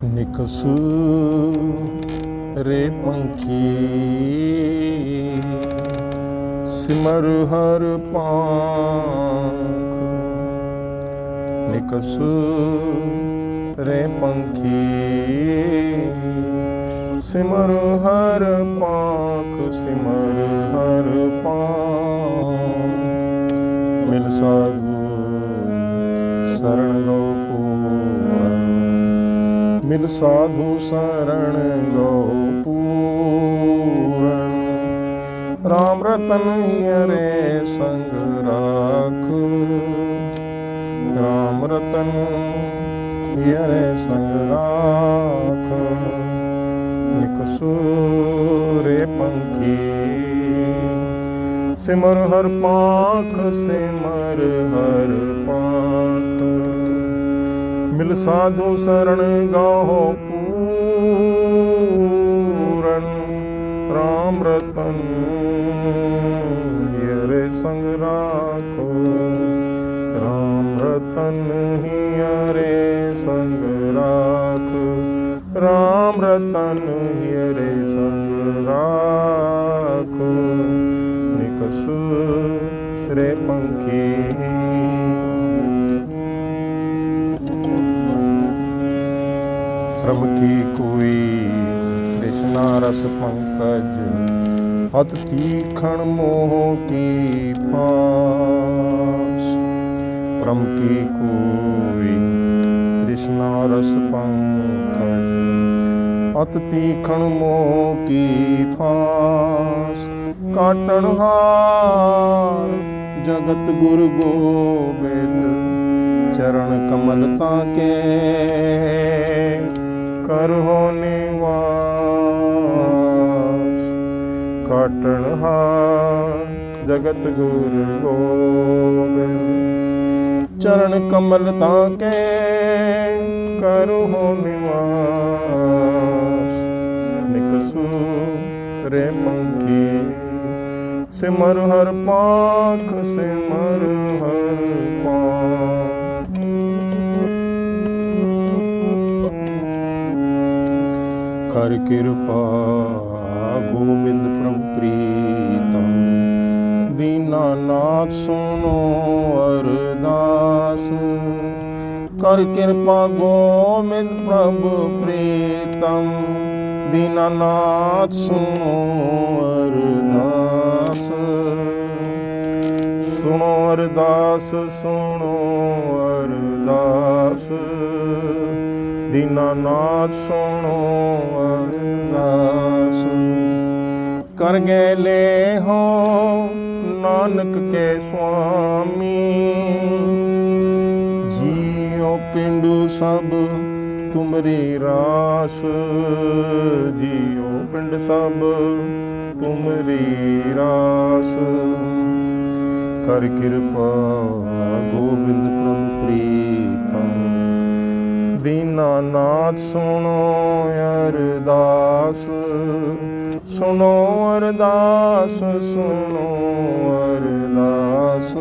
ਨਿਕਸੂ ਰੇ ਪੰਖੀ ਸਿਮਰ ਹਰ ਪਾਂਖ ਨਿਕਸੂ ਰੇ ਪੰਖੀ ਸਿਮਰ ਹਰ ਪਾਂਖ ਸਿਮਰ ਹਰ ਪਾਂਖ ਮਿਲ ਸਾਧੂ ਸਰਣ ਲੋ ਮਿਲ ਸਾਧੂ ਸਰਣ ਗੋ ਪੂਰਨ RAM ਰਤਨ ਹਿਰੇ ਸੰਗ ਰਾਖ RAM ਰਤਨ ਹਿਰੇ ਸੰਗ ਰਾਖ ਨਿਕਸੂਰੇ ਪੰਖੀ ਸਿਮਰ ਹਰ ਪਾਖ ਸਿਮਰ ਹਰ ਪਾਖ मिल साधु शरण गाहो पूरन राम रतन हिर संग राखो। राम रतन हि रे सङ्ग राघ राम रतन हिरे ਪ੍ਰਭ ਕੀ ਕੋਈ? ਕ੍ਰਿਸ਼ਨਾ ਰਸ ਪੰਕਜ, ਅਤ ਤੀਖਣ ਮੋਹ ਕੀ ਫਾਸ ਪ੍ਰਮ ਕੀ ਕੋਈ? ਕ੍ਰਿਸ਼ਨਾ ਰਸ ਪੰਕਜ, ਅਤ ਤੀਖਣ ਮੋਹ ਕੀ ਫਾਸ ਕਾਟਣ ਹਾਰ, ਜਗਤ ਗੁਰ ਗੋਬਿੰਦ, ਚਰਨ ਕਮਲ ਤਾਕੇ ਕਰੋ ਨਿਵਾਸ ਕਾਟਣ ਹਾਰ ਜਗਤ ਗੁਰ ਗੋਬਿੰਦ ਚਰਨ ਕਮਲ ਤਾਕੇ ਕਰੋ ਨਿਵਾਸ ਨਿਕਸੂ ਰੇ ਪੰਖੀ ਸਿਮਰ ਹਰ ਪਾਖ ਸਿਮਰ ਹਰ ਪਾਖ ਕਰ ਕਿਰਪਾ, ਗੋਬਿੰਦ ਪ੍ਰਭ ਪ੍ਰੀਤਮ। ਦੀਨਾਨਾਥ ਸੁਣੋ, ਅਰਦਾਸ। ਕਰ ਕਿਰਪਾ, ਗੋਬਿੰਦ ਪ੍ਰਭ ਪ੍ਰੀਤਮ। ਦੀਨਾਨਾਥ ਸੁਣੋ, ਅਰਦਾਸ। ਸੁਣੋ ਅਰਦਾਸ ਸੁਣੋ, ਅਰਦਾਸ। ਦੀਨਾਨਾਥ ਸੁਣੋ ਕਰ ਗਏ ਲੈ ਹੋ, ਨਾਨਕ ਕੇ ਸੁਆਮੀ। ਜੀਉ ਪਿੰਡੂ ਸਭ ਤੁਮਰੀ ਰਾਸ, ਜੀਉ ਪਿੰਡ ਸਭ ਤੁਮਰੀ ਰਾਸ। ਕਰ ਕਿਰਪਾ ਗੋਬਿੰਦ ਪ੍ਰਭੂ ਪ੍ਰੀਤਮ ਦੀਨਾਨਾਥ ਸੁਣੋ ਅਰਦਾਸ। ਸੁਣੋ ਅਰਦਾਸ ਸੁਣੋ ਅਰਦਾਸ।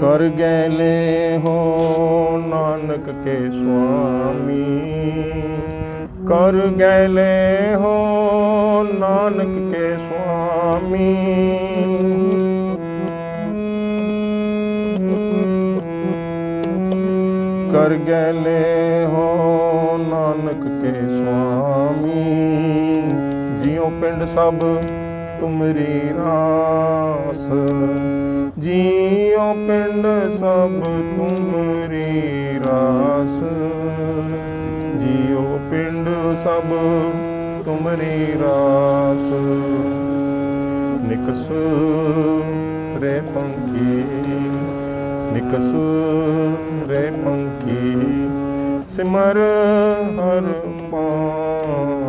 ਕਰ ਗਏ ਲੈ ਹੋ ਨਾਨਕ ਕੇ ਸੁਆਮੀ। ਕਰ ਗਏ ਲੈ ਹੋ ਨਾਨਕ ਕੇ ਸੁਆਮੀ। ਕਰ ਗਏ ਲੈ ਹੋ ਨਾਨਕ ਕੇ ਸੁਆਮੀ। ਜਿਉ ਪਿੰਡ ਸਭ ਤੁਮਰੀ ਰਾਸ। ਜਿਉ ਪਿੰਡ ਸਭ ਤੁਮਰੀ ਰਾਸ। ਜਿਉ ਪਿੰਡ ਸਭ ਤੁਮਰੀ ਰਾਸ। ਨਿਕਸੂ ਰੇ ਪੰਖੀ। ਨਿਕਸੂਰੇ ਪੰਕੀ ਸਿਮਰ ਹਰ ਪਾਉ।